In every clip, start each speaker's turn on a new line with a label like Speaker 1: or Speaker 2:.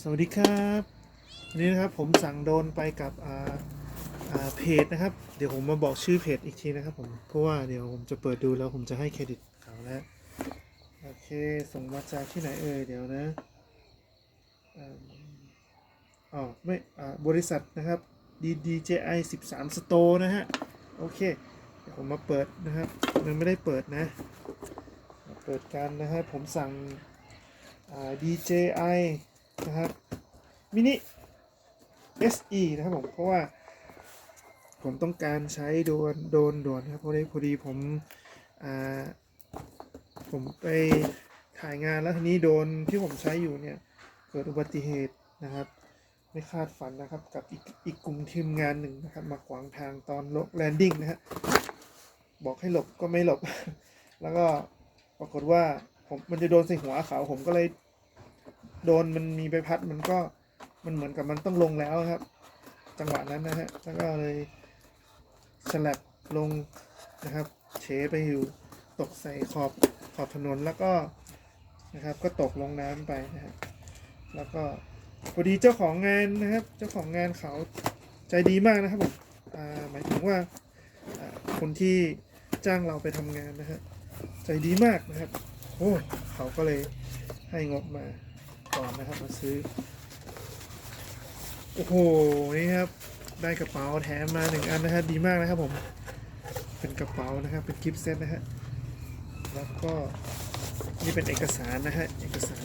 Speaker 1: สวัสดีครับวันนี้นะครับผมสั่งโดนไปกับอ่าเพจนะครับ เดี๋ยวผมมาบอกชื่อเพจอีกทีนะครับผมเพราะว่าเดี๋ยวผมจะเปิดดูแล้วผมจะให้เครดิตเขาแล้วโอเคส่งมาจากที่ไหนเอ่ยเดี๋ยวนะอ๋อไม่บริษัทนะครับ DDJI 13 Store นะฮะโอเคเดี๋ยวผมมาเปิดนะครับยังไม่ได้เปิดนะเปิดกันนะฮะผมสั่ง DJI นะครับมินิ SE นะครับผม เพราะว่า ผมต้องการใช้โดนโดนด่วนครับพอดีพอดีผมอ่าผมไปถ่ายงานแล้วทีนี้โดนที่ผมใช้อยู่เนี่ย เกิดอุบัติเหตุนะครับไม่คาดฝันนะครับ กับอีกอีกกลุ่มทีมงานหนึ่งนะครับ มาขวางทางตอนลงแลนดิ้งนะฮะบอกให้หลบก็ไม่หลบ แล้วก็ปรากฏว่าผมมันจะโดนใส่หัวเขาผมก็เลย โดนมันมีใบพัดมันก็มันเหมือนกับมันต้องลงแล้วครับ จังหวะนั้นนะฮะแล้วก็เลยฉลับลงนะครับเฉไปอยู่ตกใส่ขอบขอบถนนแล้วก็นะครับก็ตกลงน้ำไปนะฮะแล้วก็พอดีเจ้าของงานนะครับ เจ้าของงานเขาใจดีมากนะครับผมหมายถึงว่าอ่าคนที่จ้างเราไปทำงานนะฮะใจดีมากนะครับโอ้เขาก็เลยให้งบมา ก่อนนะครับมาซื้อ โอ้โห นี่ครับ ได้กระเป๋าแถมมาหนึ่งอันนะฮะดีมากนะครับผม เป็นกระเป๋านะครับ เป็นกิฟต์เซตนะฮะ แล้วก็นี่เป็นเอกสารนะฮะ เอกสาร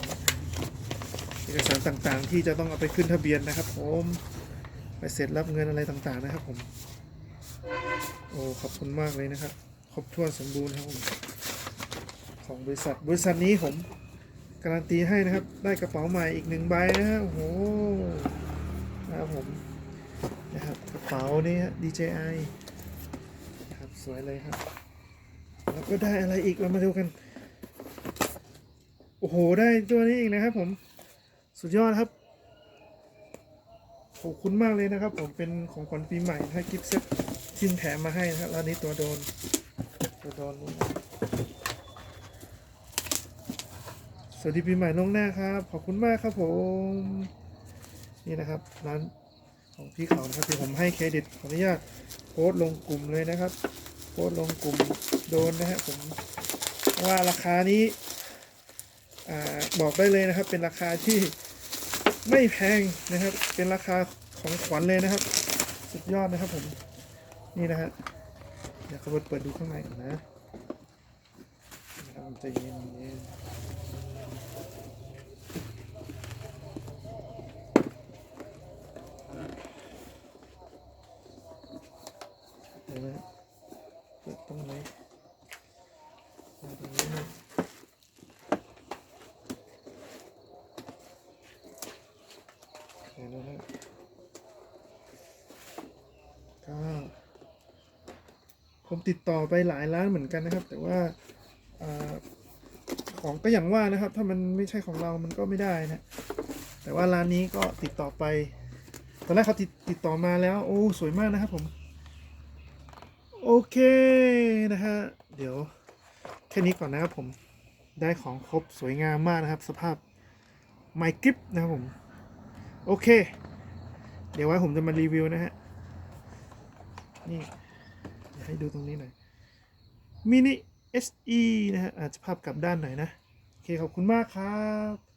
Speaker 1: เอกสารต่างๆ ที่จะต้องเอาไปขึ้นทะเบียนนะครับผมไปเสร็จรับเงินอะไรต่างๆนะครับผม โอ้ ขอบคุณมากเลยนะครับ ครบถ้วนสมบูรณ์ครับผม ของบริษัท บริษัทนี้ผม การันตีให้นะครับ ได้กระเป๋าใหม่อีกหนึ่งใบนะฮะโอ้โหนะครับผมนะครับกระเป๋านี่ฮะ DJI นะครับสวยเลยครับ แล้วก็ได้อะไรอีกเรามาดูกัน โอ้โห ได้ตัวนี้อีกนะครับผมสุดยอดครับขอบคุณมากเลยนะครับ ผมเป็นของขวัญปีใหม่ให้กิฟต์เซ็ตทีมแถมมาให้นะครับแล้วนี้ตัวโดนตัวโดนนี้นะ สวัสดีปีใหม่ล่วงหน้าครับ ขอบคุณมากครับผม นี่นะครับร้านของพี่เขานะครับเดี๋ยวผมให้เครดิตขออนุญาตโพสต์ลงกลุ่มเลยนะครับ โพสต์ลงกลุ่มโดนนะฮะผมว่าราคานี้อ่าบอกได้เลยนะครับ เป็นราคาที่ไม่แพงนะครับ เป็นราคาของขวัญเลยนะครับ สุดยอดนะครับผมนี่นะฮะเดี๋ยวเขาเปิดดูข้างในก่อนนะจะเย็น เย็นเดี๋ยวนะเปิดตรงไหนเอาตรงนี้นะเดี๋ยวนะฮะก็ผมติดต่อไปหลายร้านเหมือนกันนะครับ แต่ว่าอาของก็อย่างว่านะครับ ถ้ามันไม่ใช่ของเรามันก็ไม่ได้นะ แต่ว่าร้านนี้ก็ติดต่อไป ตอนแรกเขาติดติดต่อมาแล้ว โอ้ สวยมากนะครับผม โอเคนะฮะ เดี๋ยวแค่นี้ก่อนนะครับผมได้ของครบสวยงามมากนะครับ สภาพไมค์กิฟนะครับผม โอเค เดี๋ยวไว้ผมจะมารีวิวนะฮะ นี่ให้ดูตรงนี้หน่อยมินิ SE นะฮะอาจจะภาพกลับด้านหน่อยนะ โอเค ขอบคุณมากครับ